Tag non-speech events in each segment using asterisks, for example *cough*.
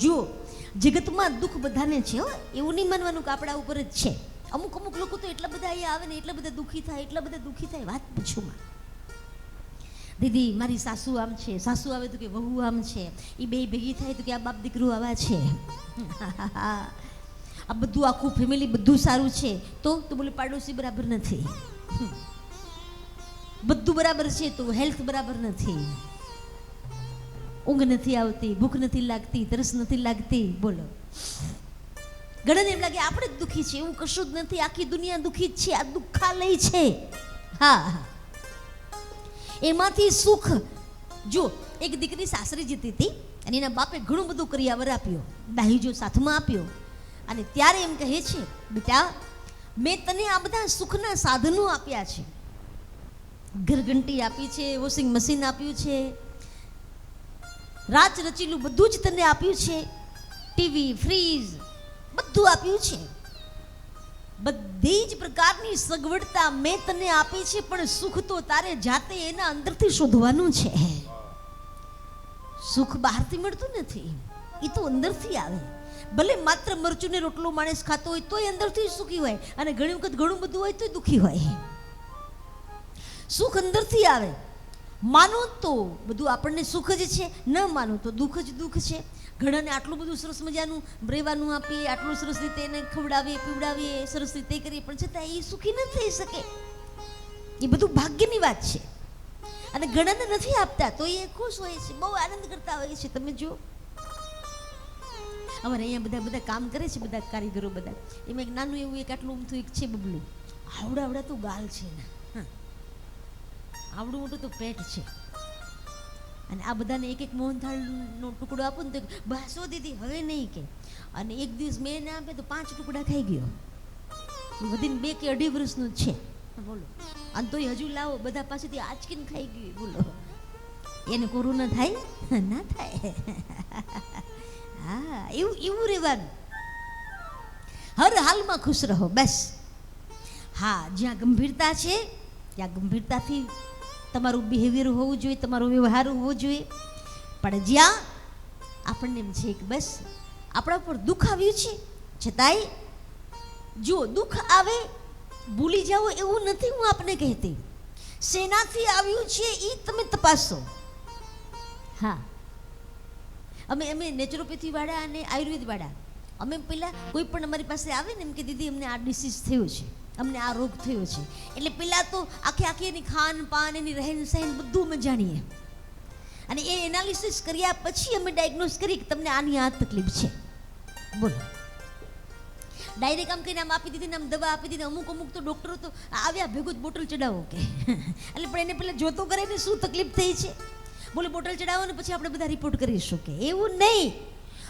જુઓ જગતમાં દુઃખ બધાને છે હો, એવું નહીં માનવાનું કે આપણા ઉપર જ છે. અમુક અમુક લોકો તો એટલા બધા અહીંયા આવે ને, એટલા બધા દુઃખી થાય, એટલા બધા દુઃખી થાય, વાત પૂછું માં દીદી, મારી સાસુ આમ છે. સાસુ આવે તો કે વહુ આમ છે. એ બે ભેગી થાય તો કે આ બાપ દીકરો આવા છે. *laughs* આ બધું આખું ફેમિલી બધું સારું છે. તો તો બોલે પાડોશી બરાબર નથી. બધું બરાબર છે તો હેલ્થ બરાબર નથી. ઊંઘ નથી આવતી, ભૂખ નથી લાગતી, તરસ નથી લાગતી, બોલો. ઘણાને એમ લાગે આપણે જ દુઃખી છે એવું કશું જ નથી, આખી દુનિયા દુઃખી જ છે, આ દુઃખાલય છે. હા એમાંથી સુખ જો એક દીકરી સાસરી જીતી હતી, અને એના બાપે ઘણું બધું કરિયાવર આપ્યો, દાહીજો સાથમાં આપ્યો. અને ત્યારે એમ કહે છે, બેટા, મેં તને આ બધા સુખના સાધનો આપ્યા છે. ઘરઘંટી આપી છે વોશિંગ મશીન આપ્યું છે રાચ રચીલું બધું જ તને આપ્યું છે. ટીવી ફ્રીજ બધું આપ્યું છે. બધી જ પ્રકારની સગવડતા મેં તને આપી છે, પણ સુખ તો તારે જાતે એના અંદરથી શોધવાનું છે. સુખ બહારથી મળતું નથી. એ તો અંદરથી આવે. ભલે માત્ર મરચુંને રોટલો માણસ ખાતો હોય, તોય અંદરથી સુખી હોય. અને ઘણી વખત ઘણું બધું હોય, તોય દુઃખી હોય. સુખ અંદરથી આવે. માનો તો બધું આપણને સુખ જ છે, ન માનો તો દુઃખ જ દુઃખ છે. ઘણાને આટલું બધું સરસ મજાનું રહેવાનું આપીએ, આટલું સરસ રીતે એને ખવડાવીએ, પીવડાવીએ, સરસ રીતે કરીએ, પણ છતાં એ સુખી ન થઈ શકે. એ બધું ભાગ્યની વાત છે. અને ઘણાને નથી આપતા, તો એ ખુશ હોય છે, બહુ આનંદ કરતા હોય છે, તમે જુઓ. અમારે અહીંયા બધા બધા કામ કરે છે, બધા કારીગરો બધા. એમાં એક નાનું એવું એક આટલું ઊમથું એક છે બબલું. આવડા આવડા તો ગાલ છે એના. હા. આવડું મોટું તો પેટ છે. અને આ બધાને એક એક મોહનથાળનો ટુકડો આપો ને તો બાસો દીદી હવે નહીં કે. અને એક દિવસ મેં એને આપે તો પાંચ ટુકડા ખાઈ ગયો. વધીને બે કે અઢી વર્ષનું છે. બોલો. અને તોય હજુ લાવો, બધા પાસેથી આચકીને ખાઈ ગયું બોલો. એને કોરોના થાય? *laughs* ના થાય. *laughs* હા, એવું એવું રહેવાનું. હર હાલમાં ખુશ રહો, બસ. હા, જ્યાં ગંભીરતા છે, ત્યાં ગંભીરતાથી તમારું બિહેવિયર હોવું જોઈએ, તમારો વ્યવહાર હોવો જોઈએ. પણ જ્યાં આપણને એમ છે કે બસ આપણા પર દુઃખ આવ્યું છે, છતાંય જો દુઃખ આવે, ભૂલી જાઓ એવું નથી હું આપને કહેતી. શેનાથી આવ્યું છે એ તમે તપાસો. હા. અમે અમે નેચરોપેથી વાળા અને આયુર્વેદ વાળા. અમે પહેલાં કોઈ પણ અમારી પાસે આવે ને એમ કે દીદી, અમને આ ડિસીઝ થયો છે. અમને આ રોગ થયો છે. એટલે પહેલાં તો આખે આખી એની ખાન પાન, એની રહેન સહેન બધું અમે જાણીએ. અને એ એનાલિસિસ કર્યા પછી અમે ડાયગ્નોસ કરીએ કે તમને આની આ તકલીફ છે. બોલો. ડાયરેક્ટ આમ કહીને આમ આપી દીધી ને આમ દવા આપી દીધી અમુક અમુક તો ડૉક્ટરો તો આવ્યા ભેગું જ બોટલ ચડાવો કે. *laughs* એટલે પણ એને પહેલાં જોતો કરે ને શું તકલીફ થઈ છે. બોલે બોટલ ચડાવો ને પછી આપણે બધા રિપોર્ટ કરીશું કે એવું નહીં.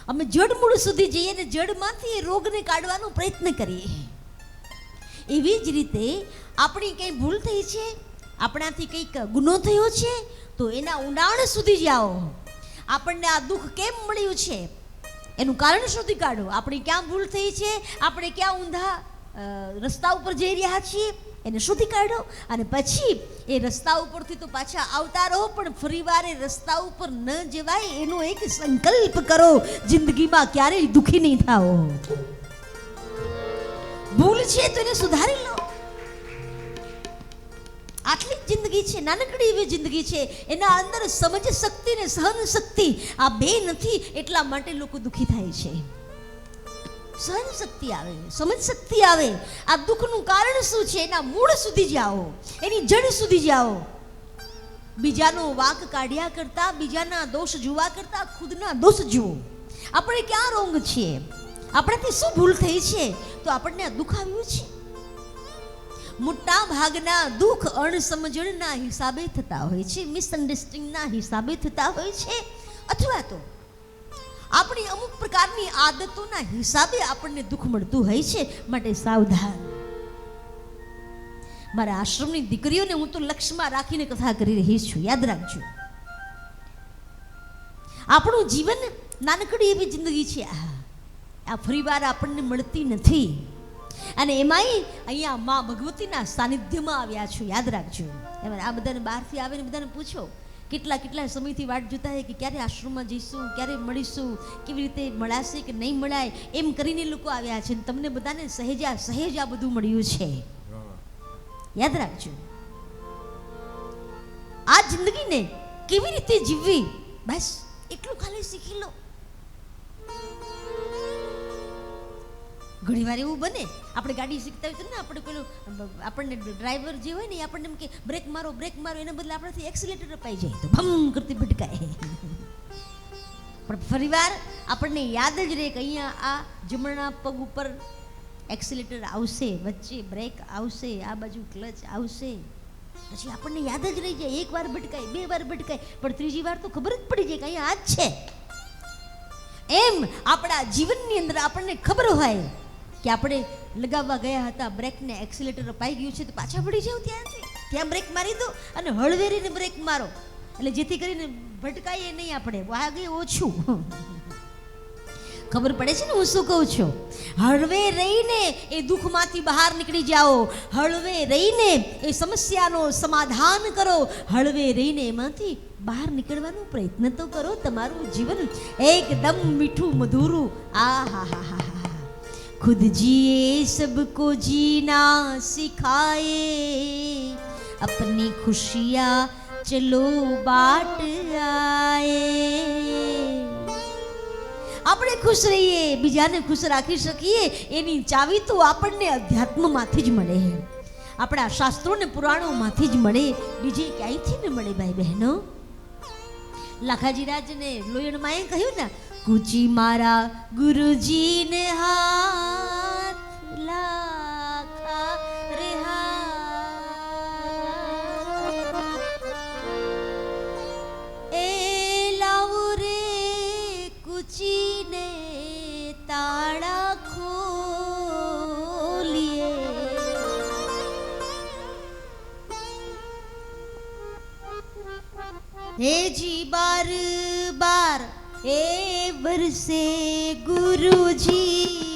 અમે જડમૂળ સુધી જઈએ ને જડમાંથી એ રોગને કાઢવાનો પ્રયત્ન કરીએ. એવી જ રીતે આપણી કંઈ ભૂલ થઈ છે, આપણાથી કંઈક ગુનો થયો છે, તો એના ઊંડાણ સુધી જાઓ આપણને આ દુઃખ કેમ મળ્યું છે? એનું કારણ શોધી કાઢો. આપણી ક્યાં ભૂલ થઈ છે, આપણે ક્યાં ઊંધા રસ્તા ઉપર જઈ રહ્યા છીએ, એને શોધી કાઢો. અને પછી એ રસ્તા ઉપરથી તો પાછા આવતા રહો, પણ ફરીવાર એ રસ્તા ઉપર ન જવાય એનો એક સંકલ્પ કરો. જિંદગીમાં ક્યારેય દુઃખી નહીં થાઓ. છે તો સુધારી લો. આટલી જિંદગી છે, નાનકડી એવી જિંદગી છે, એના અંદર સમજ શક્તિ ને સહન શક્તિ આ બે નથી, એટલા માટે લોકો દુઃખી થાય છે. સહન શક્તિ આવે, સમજ શક્તિ આવે. આ દુઃખનું કારણ શું છે? એના મૂળ સુધી જાઓ. એની જડ સુધી જાઓ. બીજાનો વાક કાઢ્યા કરતા, બીજાના દોષ જોવા કરતા, ખુદના દોષ જુઓ. આપણે ક્યાં રોંગ છીએ? આપણાથી શું ભૂલ થઈ છે? તો આપણને આ દુઃખ આવ્યું છે. મોટા ભાગના દુઃખ અણસમજણના હિસાબે થતા હોય છે, મિસઅન્ડરસ્ટેન્ડિંગના હિસાબે થતા હોય છે. અથવા તો આપણી અમુક પ્રકારની આદતોના હિસાબે આપણને દુઃખ મળતું હોય છે માટે સાવધાન. મારા આશ્રમની દીકરીઓને હું તો લક્ષ્યમાં રાખીને કથા કરી રહી છું, યાદ રાખજો. આપણું જીવન નાનકડી એવી જિંદગી છે. આ આ ફરીવાર આપણને મળતી નથી. અને એમાંય અહીંયા મા ભગવતીના સાનિધ્યમાં આવ્યા છું, યાદ રાખજો. એમ આ બધાને બહારથી આવીને બધાને પૂછો, કેટલા કેટલા સમયથી વાટ જોતા હોય કે ક્યારે આશ્રમમાં જઈશું, ક્યારે મળીશું, કેવી રીતે મળાશે કે નહીં મળાય, એમ કરીને લોકો આવ્યા છે. તમને બધાને સહેજા સહેજ આ બધું મળ્યું છે. યાદ રાખજો. આ જિંદગીને કેવી રીતે જીવવી? બસ, એટલું ખાલી શીખી લો. ઘણી વાર એવું બને, આપણે ગાડી શીખતા હોય તો ને, આપણે પેલું આપણને ડ્રાઈવર જે હોય ને, એ આપણને એમ કે બ્રેક મારો બ્રેક મારો, એના બદલે આપણાથી એક્સિલેટર અપાઈ જાય, તો ભમ કરતી ભટકાય. પણ ફરીવાર આપણને યાદ જ રહે કે અહીંયા આ જમણા પગ ઉપર એક્સિલેટર આવશે, વચ્ચે બ્રેક આવશે, આ બાજુ ક્લચ આવશે. પછી આપણને યાદ જ રહી જાય, એક વાર ભટકાય, બે વાર ભટકાય, પણ ત્રીજી વાર તો ખબર જ પડી જાય કે અહીંયા આ જ છે. એમ આપણા જીવનની અંદર આપણને ખબર હોય કે આપણે લગાવવા ગયા હતા બ્રેકને એક્સિલેટર અપાઈ ગયું છે, તો પાછા પડી જાવ ત્યાંથી. ત્યાં બ્રેક મારી દો અને હળવેરીને બ્રેક મારો. એટલે જેથી કરીને ભટકાઈએ નહીં આપણે, વાગે ઓછું. ખબર પડે છે ને હું શું કહું છું? હળવે રહીને એ દુઃખમાંથી બહાર નીકળી જાઓ. હળવે રહીને એ સમસ્યાનો સમાધાન કરો. હળવે રહીને એમાંથી બહાર નીકળવાનો પ્રયત્ન તો કરો તમારું જીવન એકદમ મીઠું મધુરું. આ હા હા હા હા. खुद जिए सबको जीना सिखाए अपनी खुशियाँ चलो बाट आए આપણે ખુશ રહીએ બીજાને ખુશ રાખી શકીએ એની ચાવી તો આપણને અધ્યાત્મમાંથી જ મળે આપણા શાસ્ત્રો ને પુરાણોમાંથી જ મળે બીજે ક્યાંયથી ન મળે ભાઈ બહેનો લાખાજી રાજને લોયણ માએ કહ્યું ને કુચી મારા ગુરુજીને હેજી બાર બાર એ વર્ષે ગુરુજી.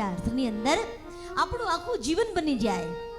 અર્થની અંદર આપણું આખું જીવન બની જાય.